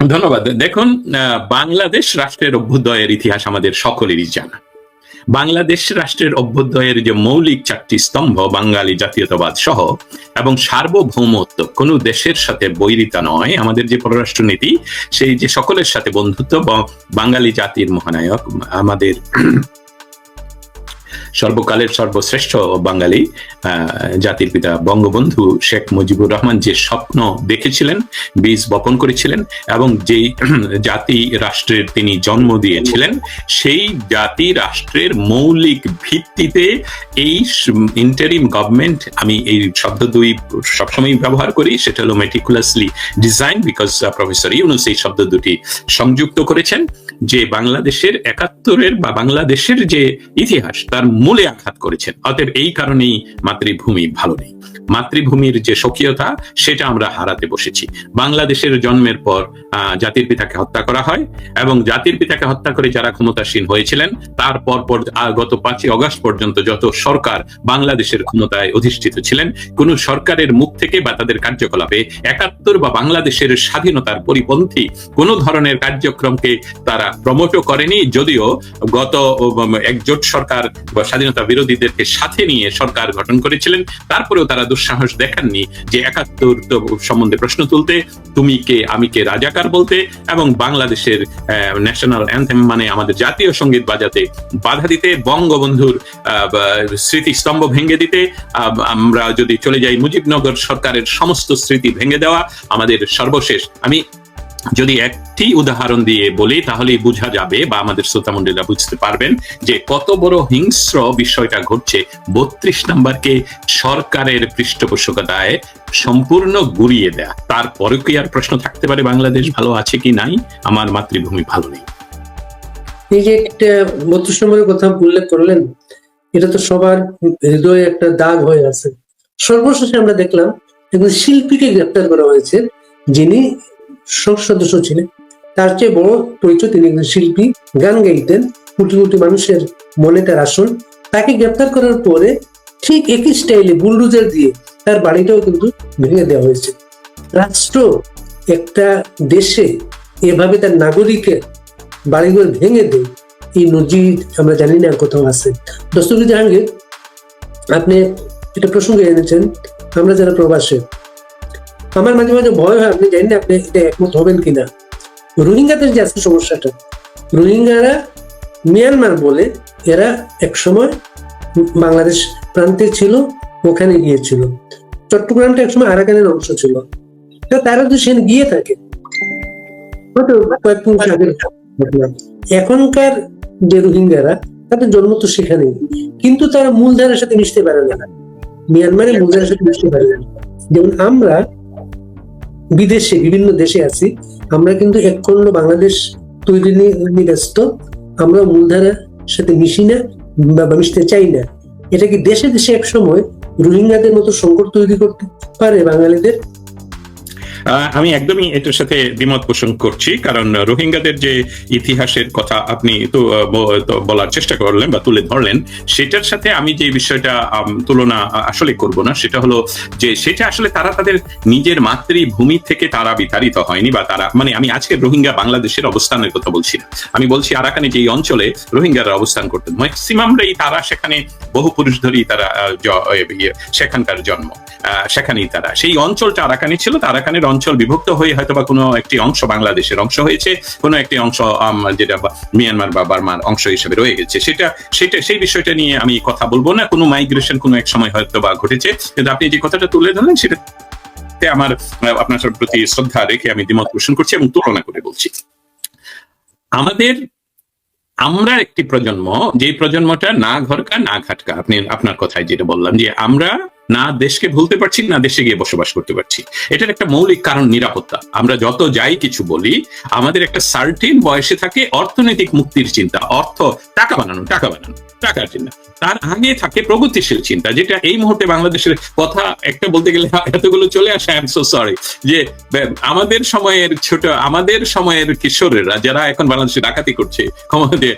ধন্যবাদ। দেখুন বাংলাদেশ রাষ্ট্রের অভ্যুদয়ের ইতিহাস আমাদের সকলেরই জানা। বাংলাদেশ রাষ্ট্রের অভ্যুদয়ের যে মৌলিক চারটি স্তম্ভ, বাঙালি জাতীয়তাবাদ সহ, এবং সার্বভৌমত্ব কোনো দেশের সাথে বৈরিতা নয়, আমাদের যে পররাষ্ট্রনীতি, সেই যে সকলের সাথে বন্ধুত্ব বাঙালি জাতির মহানায়ক, আমাদের সর্বকালের সর্বশ্রেষ্ঠ বাঙালি জাতির পিতা বঙ্গবন্ধু শেখ মুজিবুর রহমান যে স্বপ্ন দেখেছিলেন, বীজ বপন করেছিলেন এবং যেই জাতি রাষ্ট্রের তিনি জন্ম দিয়েছিলেন, সেই জাতি রাষ্ট্রের মৌলিক ভিত্তিতে এই ইন্টারিম গভর্নমেন্ট আমি এই শব্দ দুই সবসময় ব্যবহার করি, সেটা হলো meticulously design because professor Yunus এই শব্দ দুটি সংযুক্ত করেছেন, যে বাংলাদেশের একাত্তরের বা বাংলাদেশের যে ইতিহাস, তার মূলে আঘাত করেছেন। অতএব এই কারণেই মাতৃভূমি ভালো নেই। মাতৃভূমির যে স্বকীয়তা, সেটা আমরা হারাতে বসেছি। বাংলাদেশের জন্মের পর জাতির পিতাকে হত্যা করা হয় এবং জাতির পিতাকে হত্যা করে যারা ক্ষমতাসীন হয়েছিলেন তারপর পর গত পাঁচই অগস্ট পর্যন্ত যত সরকার বাংলাদেশের ক্ষমতায় অধিষ্ঠিত ছিলেন, কোন সরকারের মুখ থেকে বা তাদের কার্যকলাপে একাত্তর বা বাংলাদেশের স্বাধীনতার পরিপন্থী কোন ধরনের কার্যক্রমকে তারা প্রমোটও করেনি। যদিও গত একজোট সরকার বা স্বাধীনতা বিরোধীদেরকে সাথে নিয়ে সরকার গঠন করেছিলেন। তারপরেও তারা দুঃসাহস দেখাননি যে একাত্তর সম্বন্ধে প্রশ্ন তুলতে, তুমি কে, আমি কে রাজাকার বলতে এবং বাংলাদেশের ন্যাশনাল অ্যান্থেম মানে আমাদের জাতীয় সংগীত বাজাতে বাধা দিতে, বঙ্গবন্ধুর স্মৃতিস্তম্ভ ভেঙে দিতে আমরা যদি চলে যাই মুজিবনগর সরকারের সমস্ত স্মৃতি ভেঙে দেওয়া, আমাদের সর্বশেষ, আমি যদি একটি উদাহরণ দিয়ে বলি, তাহলেই বোঝা যাবে বা আমাদের শ্রোতামণ্ডলীরা বুঝতে পারবেন যে কত বড় হিংস্র বিষয়টা ঘটছে। বত্রিশ নাম্বারকে সরকারের পৃষ্ঠপোষকতায় সম্পূর্ণ গুড়িয়ে দেয়া। তারপরে কি আর প্রশ্ন থাকতে পারে বাংলাদেশ ভালো আছে কি নাই? আমার মাতৃভূমি ভালো নেই। এই যে একটা বত্রিশ নম্বরের কথা উল্লেখ করলেন, এটা তো সবার হৃদয়ে একটা দাগ হয়ে আছে। সর্বশেষে আমরা দেখলাম একজন শিল্পীকে গ্রেপ্তার করা হয়েছে, যিনি সদস্য ছিলেন। তার চেয়ে বড় পরিচয় তিনি একজন শিল্পী, গান গাইতেন, কোটি কোটি মানুষের মনে তার আসন। তাকে গ্রেপ্তার করার পরে ঠিক একই স্টাইলে বুলডোজার দিয়ে তার বাড়িটাও কিন্তু ভেঙে দেওয়া হয়েছে। রাষ্ট্র একটা দেশে এভাবে তার নাগরিকের বাড়িঘর ভেঙে দেয়, এই নজির আমরা জানি না কোথাও আছে। দস্তগীর জাহাঙ্গীর, আপনি এটা প্রসঙ্গে এনেছেন আমরা যারা প্রবাসে আমার মাঝে মাঝে ভয় হয়, আপনি জানেন আপনি এটা একমত হবেন কিনা? রোহিঙ্গাদের যে আজকে সমস্যাটা, রোহিঙ্গারা মিয়ানমার বলে এরা এক সময় বাংলাদেশ প্রান্তে ছিল, ওখানে গিয়েছিল। চট্টগ্রামটা একসময় আরাকানের অংশ ছিল। তারা তো সেখানে গিয়ে থাকে। এখনকার যে রোহিঙ্গারা, তাদের জন্ম তো সেখানেই। কিন্তু তারা মূলধারার সাথে মিশতে পারে না। মিয়ানমারের মূলধারার সাথে মিশতে পারে না। যেমন আমরা বিদেশে, বিভিন্ন দেশে আছি। আমরা কিন্তু একখণ্ড বাংলাদেশ তৈরি নিয়ে ব্যস্ত আমরা মূলধারার সাথে মিশি না বা মিশতে চাই না। এটা কি দেশে দেশে এক সময় রোহিঙ্গাদের মতো সংকট তৈরি করতে পারে বাঙালিদের? আমি একদমই এটার সাথে দ্বিমত পোষণ করছি কারণ রোহিঙ্গাদের যে ইতিহাসের কথা আপনি তো বলার চেষ্টা করলেন বা তুলে ধরলেন সেটার সাথে আমি যে বিষয়টা তুলনা আসলে করব না সেটা হলো যে সেটা আসলে তারা তাদের নিজের মাতৃভূমি থেকে তারা বিতাড়িত হয়নি বা তারা মানে আমি আজকে রোহিঙ্গা বাংলাদেশের অবস্থানের কথা বলছি না। আমি বলছি আরাকানে যে অঞ্চলে রোহিঙ্গারা অবস্থান করতেন ম্যাক্সিমামরাই তারা সেখানে বহু পুরুষ ধরেই তারা ইয়ে, সেখানকার জন্ম সেখানেই তারা। সেই অঞ্চলটা আরাকানে ছিল তো আরাকানের অঞ্চল বিভক্ত হয়ে হয়তো বা কোনো একটি অংশ বাংলাদেশের অংশ হয়েছে, কোনো একটি অংশ যেটা মিয়ানমার বা বার্মার অংশ হিসেবে রয়ে গেছে। সেটা সেটা, সেই বিষয়টা নিয়ে আমি কথা বলব না। কোনো মাইগ্রেশন কোনো এক সময় হয়তো বা ঘটেছে। কিন্তু আপনি যে কথাটা তুলে ধরলেন সেটা আমার, আপনার প্রতি শ্রদ্ধা রেখে আমি দ্বিমত পোষণ করছি এবং তুলনা করে বলছি। আমাদের, আমরা একটি প্রজন্ম, যে প্রজন্মটা না ঘরকা, না ঘাটকা, আপনি, আপনার কথায় যেটা বললাম যে আমরা না দেশকে ভুলতে পারছি, না দেশে গিয়ে বসবাস করতে পারছি। এটার একটা মৌলিক কারণ নিরাপত্তা। আমরা যত যাই কিছু বলি, আমাদের একটা সার্টিন বয়সে থাকে অর্থনৈতিক মুক্তির চিন্তা। অর্থ, টাকা বানানো টাকা বানানো, টাকার চিন্তা। তার আগে থাকে প্রগতিশীল চিন্তা, যেটা এই মুহূর্তে বাংলাদেশের কথা একটা বলতে গেলে এতগুলো চলে আসে আই এম সো সরি যে আমাদের সময়ের ছোট, আমাদের সময়ের কিশোরেরা যারা এখন বাংলাদেশে ডাকাতি করছে ক্ষমতাতে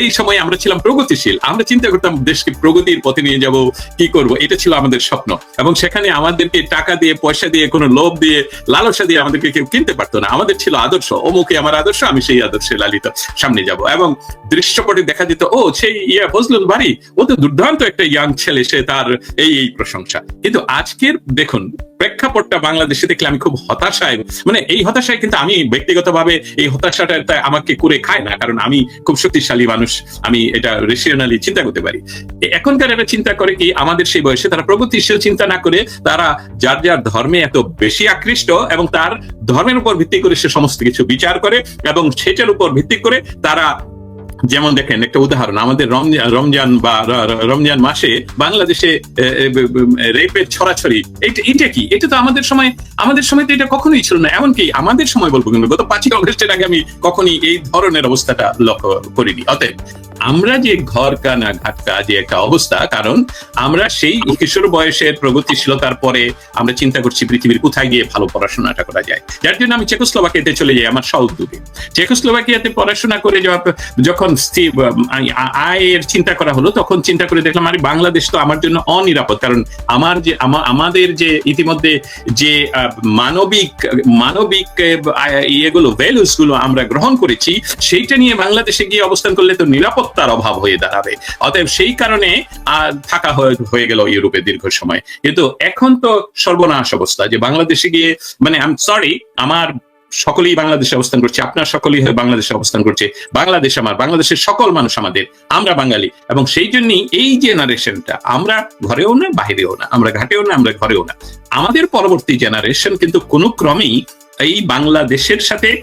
এই সময় আমরা ছিলাম প্রগতিশীল। আমরা চিন্তা করতাম দেশকে প্রগতির পথে নিয়ে যাব, কি করব? এটা ছিল আমাদের স্বপ্ন। এবং সেখানে আমাদেরকে টাকা দিয়ে, পয়সা দিয়ে, কোনো লোভ দিয়ে, লালসা দিয়ে আমাদেরকে কেউ কিনতে পারতো না। আমাদের ছিল আদর্শ। অমুকে আমার আদর্শ, আমি সেই আদর্শে লালিত। সামনে যাব। এবং দৃশ্যপটে দেখা যেত, ও সেই ইয়া ফজলুল বাড়ি ও তো দুর্দান্ত একটা ইয়াং ছেলে, সে তার এই এই প্রশংসা। কিন্তু আজকের, দেখুন, প্রেক্ষাপটটা বাংলাদেশে দেখলে আমি খুব হতাশায় মানে এই হতাশায় কিন্তু আমি ব্যক্তিগতভাবে এই হতাশাটা আমাকে করে খায় না। কারণ আমি খুব শক্তিশালী মানুষ, আমি এটা রেশিওনালি চিন্তা করতে পারি। এখনকার এরা চিন্তা করে কি আমাদের সেই বয়সে তারা প্রগতিশীল চিন্তা না করে তারা যার যার ধর্মে এত বেশি আকৃষ্ট এবং তার ধর্মের উপর ভিত্তি করে সে সমস্ত কিছু বিচার করে এবং সেটার উপর ভিত্তি করে তারা যেমন দেখেন একটা উদাহরণ, আমাদের রমজান বা রমজান মাসে বাংলাদেশে রেপের ছড়াছড়ি এটা কি? এটা তো আমাদের সময় আমাদের সময় তো এটা কখনোই ছিল না, এমনকি আমাদের সময় বলব কিন্তু গত পাঁচই অগস্টের আগে আমি কখনই এই ধরনের অবস্থাটা লক্ষ্য করিনি। অতএব, আমরা যে ঘর কানা ঘাটকা যে একটা অবস্থা, কারণ আমরা সেই কিশোর বয়সের প্রগতিশীলতার পরে আমরা চিন্তা করছি পৃথিবীর কোথায় গিয়ে ভালো পড়াশোনাটা করা যায়। যার জন্য আমি চেকোস্লোভাকিয়াতে চলে যাই, আমার সব উদ্যোগে চেকোস্লোভাকিয়াতে পড়াশোনা করে যাওয়া- যখন আয়ের চিন্তা করা হলো, তখন চিন্তা করে দেখলাম, আরে, বাংলাদেশ তো আমার জন্য অনিরাপদ। কারণ আমার যে আমাদের যে, ইতিমধ্যে যে মানবিক মানবিক ইয়েগুলো ভ্যালুসগুলো আমরা গ্রহণ করেছি, সেইটা নিয়ে বাংলাদেশে গিয়ে অবস্থান করলে তো নিরাপত্তার অভাব হয়ে দাঁড়াবে। অতএব সেই কারণে থাকা হয়ে গেল ইউরোপে দীর্ঘ সময়। কিন্তু এখন তো সর্বনাশ অবস্থা যে, বাংলাদেশে গিয়ে মানে আই সরি আমার সকলেই বাংলাদেশে অবস্থান করছে, আপনার সকলেই হয়ে বাংলাদেশে অবস্থান করছে। বাংলাদেশ আমার, বাংলাদেশের সকল মানুষ আমাদের, আমরা বাঙালি। এবং সেই জন্যই এই জেনারেশনটা আমরা ঘরেও না বাহিরেও না, আমরা ঘাটেও না, আমরা ঘরেও না। আমাদের পরবর্তী জেনারেশন কিন্তু কোনো ক্রমেই এই বাংলাদেশের সাথে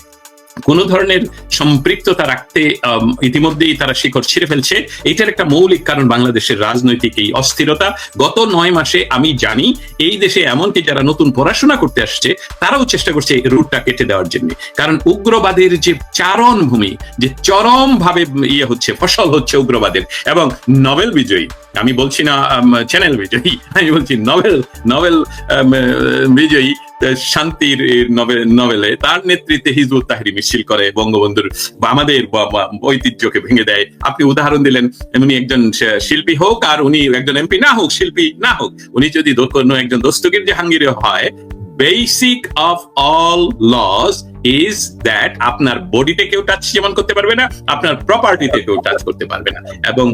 কোন ধরনের সম্পৃক্ততা রাখতে ইতিমধ্যেই তারা শিকড় ছিঁড়ে ফেলছে। এটার একটা মৌলিক কারণ বাংলাদেশের রাজনৈতিক এই অস্থিরতা। গত নয় মাসে আমি জানি, এই দেশে এমনকি যারা নতুন পড়াশোনা করতে আসছে, তারাও চেষ্টা করছে এই রুটটা কেটে দেওয়ার জন্য। কারণ উগ্রবাদের যে চারণ ভূমি, যে চরম ভাবে ইয়ে হচ্ছে, ফসল হচ্ছে উগ্রবাদের, এবং নোবেল বিজয়ী, আমি বলছি না চ্যানেল বিজয়ী, আমি বলছি নোবেল নোবেল বিজয়ী শান্তির নভেল তার নেতৃত্বে হিজবুত তাহরি মিছিল করে বঙ্গবন্ধুর বা আমাদের ঐতিহ্যকে ভেঙে দেয়। আপনি উদাহরণ দিলেন, উনি একজন শিল্পী হোক আর উনি একজন এমপি না হোক, শিল্পী না হোক, উনি যদি কোনো একজন দস্তগীর জাহাঙ্গীর হয় basic of all loss is that আপনার বডিতে কেউ টাচ যেমন করতে পারবে না, আপনার প্রপার্টিতে কেউ টাচ করতে পারবে না। এবং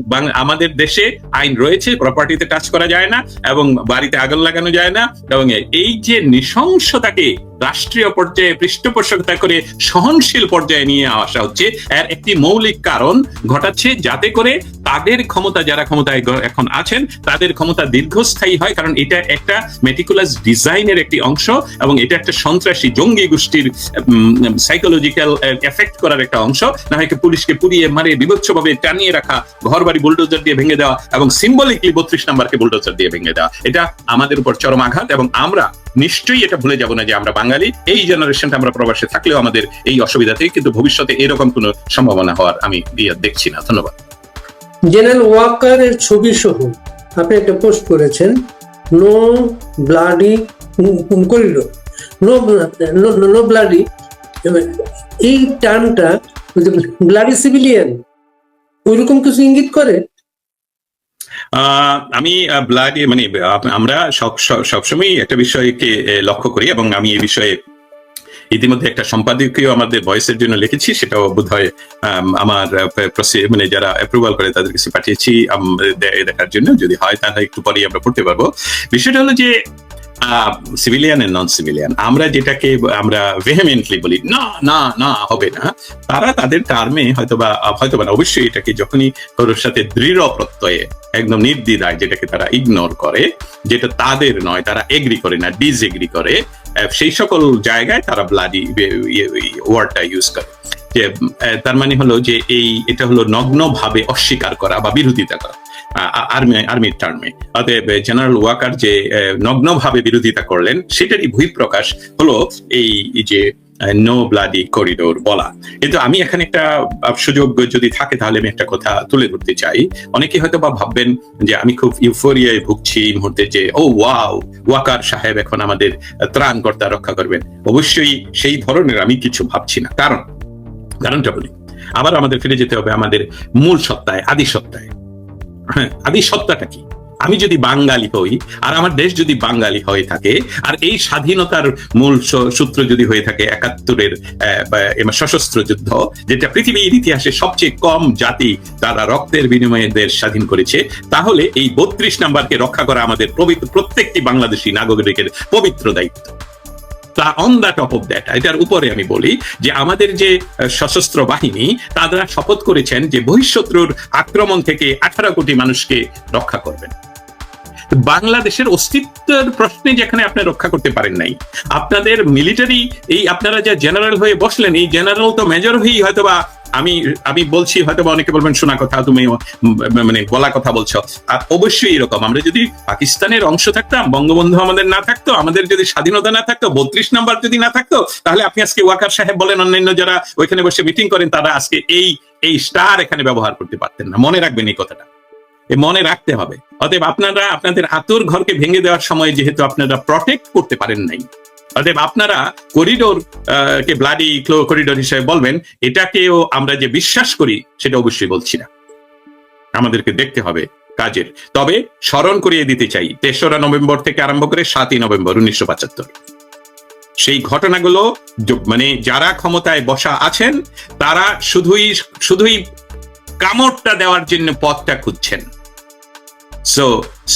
আমাদের দেশে আইন রয়েছে প্রপার্টিতে টাচ করা যায় না, এবং বাড়িতে আগুন লাগানো যায় না, এবং এই যে নৃশংসতাকে রাষ্ট্রীয় পর্যায়ে পৃষ্ঠপোষকতা করে সহনশীল পর্যায়ে নিয়ে আসা হচ্ছে, এর একটি মৌলিক কারণ ঘটাচ্ছে যাতে করে তাদের ক্ষমতা, যারা ক্ষমতায় এখন আছেন, তাদের ক্ষমতা দীর্ঘস্থায়ী হয়, কারণ এটা একটা মেটিকুলাস ডিজাইনের একটি অংশ, এবং এটা একটা সন্ত্রাসী জঙ্গি গোষ্ঠীর সাইকোলজিক্যাল এফেক্ট করার একটা অংশ। না হয় পুলিশকে পুড়িয়ে মারে বিভৎসভাবে টানিয়ে রাখা ঘর বাড়ি বুলডোজার দিয়ে ভেঙে দেওয়া এবং সিম্বলিকলি বত্রিশ নাম্বারকে বুলডোজার দিয়ে ভেঙে দেওয়া। এটা আমাদের উপর চরম আঘাত এবং আমরা নিশ্চয়ই এটা ভুলে যাব না যে আমরা বাঙালি। এই জেনারেশনটা আমরা প্রবাসে থাকলেও আমাদের এই অসুবিধা থেকে কিন্তু ভবিষ্যতে এরকম কোনো সম্ভাবনা হওয়ার আমি ইয়ে দেখছি না। ধন্যবাদ। জেনারেল ওয়াকারের ছবি সহ আপনি একটা পোস্ট করেছেন no bloody corridor no no bloody এই টার্মটা ব্লাডি সিভিলিয়ান ওইরকম কিছু ইঙ্গিত করে? আমি ব্লাড মানে আমরা সব, সব- সবসময় একটা বিষয়কে লক্ষ্য করি এবং আমি এই বিষয়ে ইতিমধ্যে একটা সম্পাদকীয় আমাদের ভয়েসের জন্য লিখেছি, সেটাও বোধ হয় আমার মানে যারা অ্যাপ্রুভাল করে তাদের কাছে পাঠিয়েছি দেখার জন্য। যদি হয় তাহলে একটু পরেই আমরা পড়তে পারব। বিষয়টা হলো যে সিভিলিয়ান এন্ড নন সিভিলিয়ান আমরা যেটাকে আমরা ভেহেমেন্টলি বলি না না না হবে না। তারা তাদের টার্মে হয়তোবা হয়তোবা না, অবশ্যই এটাকে যখনই কারোর সাথে দৃঢ় প্রত্যয়ে একদম যেটাকে তারা ইগনোর করে যেটা তাদের নয় তারা এগ্রি করে না ডিসএগ্রি করে সেই সকল জায়গায় তারা ব্লাডি ওয়ার্ডটা ইউজ করে। যে তার মানে হলো যে এই এটা হলো নগ্নভাবে অস্বীকার করা বা বিরোধিতা করা। আর্মি, আর্মির টার্মে। অতএব জেনারেল ওয়াকার যে নগ্নভাবে বিরোধিতা করলেন, সেটারই হলো এই যে নো ব্লাডি করিডোর বলা। কিন্তু আমি এখানে একটা সুযোগ যদি থাকে, তাহলে আমি একটা কথা তুলে ধরতে চাই। অনেকে হয়তো বা ভাববেন যে, আমি খুব ইউফোরিয়ায় ভুগছি এই মুহূর্তে যে, ও, ওয়াও, ওয়াকার সাহেব এখন আমাদের ত্রাণকর্তা রক্ষা করবেন। অবশ্যই সেই ধরনের আমি কিছু ভাবছি না। কারণ, কারণটা বলি। আবার আমাদের ফিরে যেতে হবে আমাদের মূল সত্তায়, আদি সত্তায়। হ্যাঁ আদি সত্তাটা কি? আমি যদি বাঙালি হই, আর আমার দেশ যদি বাঙালি হয়ে থাকে, আর এই স্বাধীনতার মূল সূত্র যদি হয়ে থাকে, একাত্তরের সশস্ত্র যুদ্ধ, যেটা পৃথিবীর ইতিহাসে সবচেয়ে কম জাতি তারা রক্তের বিনিময়ে দেশ স্বাধীন করেছে, তাহলে এই বত্রিশ নাম্বারকে রক্ষা করা আমাদের প্রত্যেকটি বাংলাদেশি নাগরিকের পবিত্র দায়িত্ব। তা on the top of that এটার উপরে আমি বলি যে আমাদের যে সশস্ত্র বাহিনী, তারা শপথ করেছেন যে বহিঃশত্রুর আক্রমণ থেকে আঠারো কোটি মানুষকে রক্ষা করবেন। বাংলাদেশের অস্তিত্বের প্রশ্নে যেখানে আপনি রক্ষা করতে পারেন নাই, আপনাদের মিলিটারি এই আপনারা যা জেনারেল হয়ে বসলেন, এই জেনারেল তো মেজর হয়েই হয়তোবা আমি আমি বলছি হয়তো অনেকে বলবেন, শোনা কথা, তুমি মানে বলা কথা বলছো। আর অবশ্যই এরকম। আমরা যদি পাকিস্তানের অংশ থাকতাম, বঙ্গবন্ধু আমাদের না থাকতো, আমাদের যদি স্বাধীনতা না থাকতো, বত্রিশ নাম্বার যদি না থাকতো, তাহলে আপনি আজকে ওয়াকার সাহেব বলেন, অন্যান্য যারা ওইখানে বসে মিটিং করেন, তারা আজকে এই এই স্টার এখানে ব্যবহার করতে পারতেন না। মনে রাখবেন এই কথাটা। মনে রাখতে হবে। অতএব আপনারা, আপনাদের আতুর ঘরকে ভেঙে দেওয়ার সময় যেহেতু আপনারা প্রটেক্ট করতে পারেন নাই অতএব আপনারা করিডোর কে ব্লাডি করিডোর হিসেবে বলবেন, এটাকেও আমরা যে বিশ্বাস করি, সেটা অবশ্যই বলছি না। আমাদেরকে দেখতে হবে কাজের। তবে স্মরণ করিয়ে দিতে চাই, তেসরা নভেম্বর থেকে আরম্ভ করে সাতই নভেম্বর, উনিশশো পাঁচাত্তর। সেই ঘটনাগুলো মানে যারা ক্ষমতায় বসা আছেন, তারা শুধুই শুধুই কামড়টা দেওয়ার জন্য পথটা খুঁজছেন। So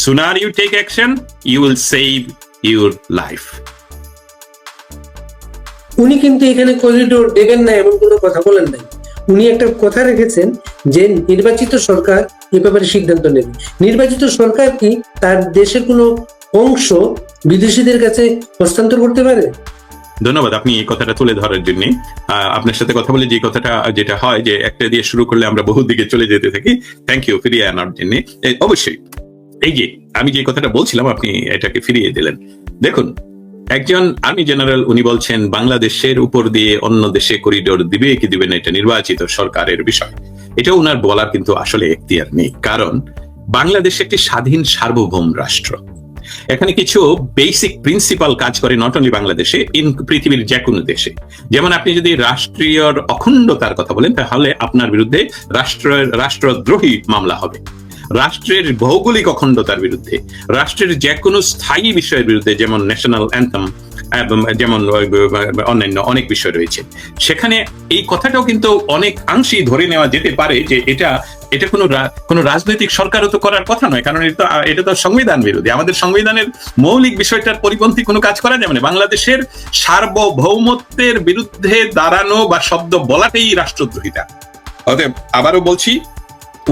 sooner you take action you will save your life উনি কিন্তু এখানে করিডোর দেবেন না এমন কোনো কথা বলেন নাই। উনি একটা কথা রেখেছেন যে নির্বাচিত সরকার এ ব্যাপারে সিদ্ধান্ত নেবে। নির্বাচিত সরকার কি তার দেশের কোনো অংশ বিদেশিদের কাছে হস্তান্তর করতে পারে? ধন্যবাদ, আপনি এই কথাটা তুলে ধরার জন্য। আপনার সাথে কথা বলে যে কথাটা, যেটা হয় যে একটা দিয়ে শুরু করলে আমরা বহু দিকে চলে যেতে থাকি থ্যাংক ইউ ফিরিয়ে আনার জন্য। অবশ্যই। এই যে, আমি যে কথাটা বলছিলাম, আপনি এটাকে ফিরিয়ে দিলেন। দেখুন একজন আর্মি জেনারেল উনি বলছেন, বাংলাদেশের উপর দিয়ে অন্য দেশে করিডোর দিবে কি দিবে না এটা নির্বাচিত সরকারের বিষয়। এটা ওনার বলার কিন্তু আসলে এখতিয়ার নেই। কারণ, বাংলাদেশ একটি স্বাধীন সার্বভৌম রাষ্ট্র। এখানে কিছু বেসিক প্রিন্সিপাল কাজ করে নট অনলি বাংলাদেশে ইন পৃথিবীর যে কোনো দেশে। যেমন আপনি যদি রাষ্ট্রীয় অখণ্ডতার কথা বলেন, তাহলে আপনার বিরুদ্ধে রাষ্ট্রের রাষ্ট্রদ্রোহী মামলা হবে। রাষ্ট্রের ভৌগোলিক অখণ্ডতার বিরুদ্ধে, রাষ্ট্রের যে কোনো স্থায়ী বিষয়ের বিরুদ্ধে যেমন ন্যাশনাল অ্যান্থম যেমন অন্যান্য অনেক বিষয় রয়েছে। সেখানে এই কথাটাও কিন্তু অনেক অংশেই ধরে নেওয়া যেতে পারে যে এটা এটা কোনো কোনো রাজনৈতিক সরকারও তো করার কথা নয়, কারণ এটা এটা তো সংবিধান বিরোধী। আমাদের সংবিধানের মৌলিক বিষয়টার পরিপন্থী কোনো কাজ করা যাবে না। বাংলাদেশের সার্বভৌমত্বের বিরুদ্ধে দাঁড়ানো বা শব্দ বলাটাই রাষ্ট্রদ্রোহিতা। অতএব আবারও বলছি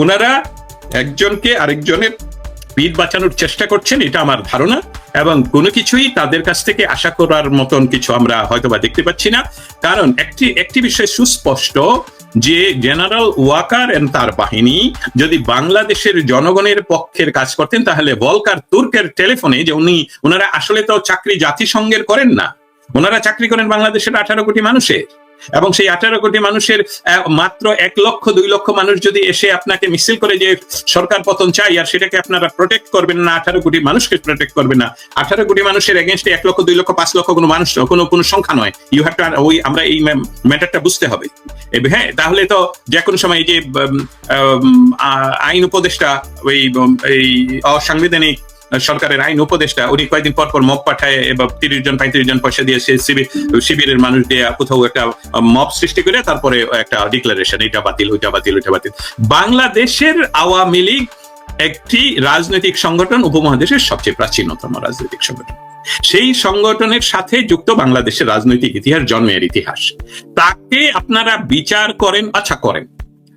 ওনারা একজনকে আরেকজনের পিঠ বাঁচানোর চেষ্টা করছেন, এটা আমার ধারণা, এবং কোনো কিছুই তাদের কাছ থেকে আশা করার মতন কিছু আমরা হয়তোবা দেখতে পাচ্ছি না। কারণ একটি একটি বিষয় সুস্পষ্ট যে জেনারেল ওয়াকার এন্ড তার বাহিনী যদি বাংলাদেশের জনগণের পক্ষের কাজ করতেন, তাহলে ভলকার তুর্কের টেলিফোনে যে উনি, ওনারা আসলে তো চাকরি জাতিসংঘের করেন না। ওনারা চাকরি করেন বাংলাদেশের আঠারো কোটি মানুষের। এবং সেই আঠারো কোটি মানুষের মাত্র এক লক্ষ, দুই লক্ষ মানুষ যদি এসে আপনাকে মিছিল করে যে সরকার পতন চাই আর সেটাকে আপনারা প্রোটেক্ট করবেন না, আঠারো কোটি মানুষকে প্রোটেক্ট করবেন না। আঠারো কোটি মানুষের এগেনস্টে এক লক্ষ, দুই লক্ষ, পাঁচ লক্ষ কোনো মানুষ, কোনো কোনো সংখ্যা নয়। ইউ হ্যাভ টু ওই, আমরা এই ম্যাটারটা বুঝতে হবে। হ্যাঁ তাহলে তো যে কোনো সময় এই যে আইন উপদেষ্টা, ওই অসাংবিধানিক সরকারের আইন উপদেষ্টা, উনি কয়েকদিন পর পর মব পাঠায় এবং তিরিশ জন, পঁয়ত্রিশ জন পয়সা দিয়ে শিবির শিবিরের মানুষ দিয়ে কোথাও একটা মব সৃষ্টি করে তারপরে একটা ডিক্লারেশন এটা বাতিল, ওইটা বাতিল ওইটা বাতিল। বাংলাদেশের আওয়ামী লীগ একটি রাজনৈতিক সংগঠন, উপমহাদেশের সবচেয়ে প্রাচীনতম রাজনৈতিক সংগঠন। সেই সংগঠনের সাথে যুক্ত বাংলাদেশের রাজনৈতিক ইতিহাস, জন্মের ইতিহাস। তাকে আপনারা বিচার করেন আচ্ছা করেন।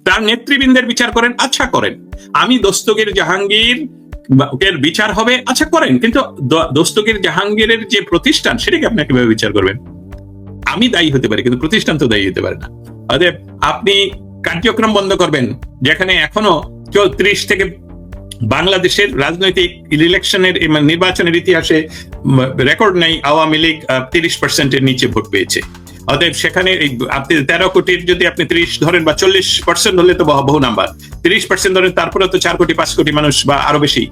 তার নেতৃবৃন্দের বিচার করেন আচ্ছা করেন। আমি দস্তগীর জাহাঙ্গীর এর বিচার হবে আচ্ছা করেন, কিন্তু দ- দস্তগীর জাহাঙ্গীরের যে প্রতিষ্ঠান, সেটাকে আপনি কীভাবে বিচার করবেন? আমি দায়ী হতে পারি, কিন্তু প্রতিষ্ঠান তো দায়ী হতে পারে না। অতএব আপনি কার্যক্রম বন্ধ করবেন, যেখানে এখনও চৌত্রিশ থেকে বাংলাদেশের রাজনৈতিক ইলেকশনের মানে নির্বাচনের ইতিহাসে রেকর্ড নেই, আওয়ামী লীগ তিরিশ পার্সেন্টের নিচে ভোট পেয়েছে। অতএব সেখানে আপনি তেরো কোটির যদি আপনি ত্রিশ ধরেন বা চল্লিশ পার্সেন্ট হলে তো বহু- নাম্বার ত্রিশ পার্সেন্ট ধরেন তারপরে তো চার কোটি, পাঁচ কোটি মানুষ বা আরও বেশি।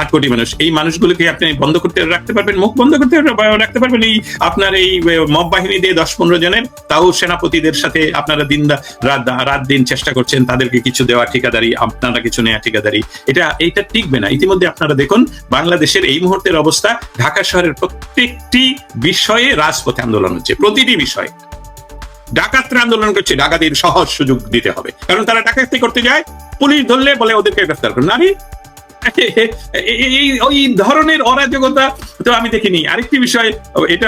আট কোটি মানুষ। এই মানুষগুলোকে আপনি বন্ধ করতে রাখতে পারবেন, মুখ বন্ধ করতে রাখতে পারবেন এই আপনার এই মব বাহিনী দিয়ে দশ পনেরো জনের। তাও সেনাপতিদের সাথে আপনারা দিন রাত রাত দিন চেষ্টা করছেন তাদেরকে কিছু দেওয়া ঠিকাদারি, আপনারা কিছু নেওয়া ঠিকাদারি। এটা, এইটা টিকবে না। ইতিমধ্যে আপনারা দেখুন, বাংলাদেশের এই মুহূর্তের অবস্থা, ঢাকা শহরের প্রত্যেকটি বিষয়ে রাজপথে আন্দোলন হচ্ছে, প্রতিটি বিষয়ে। ডাকাতরা আন্দোলন করছে, ডাকাতির সহজ সুযোগ দিতে হবে। কারণ তারা ডাকাতি করতে যায়, পুলিশ ধরলে বলে ওদেরকে গ্রেফতার করুন। আরে এই ধরনের অরাজকতা তো আমি দেখিনি। আরেকটি বিষয় এটা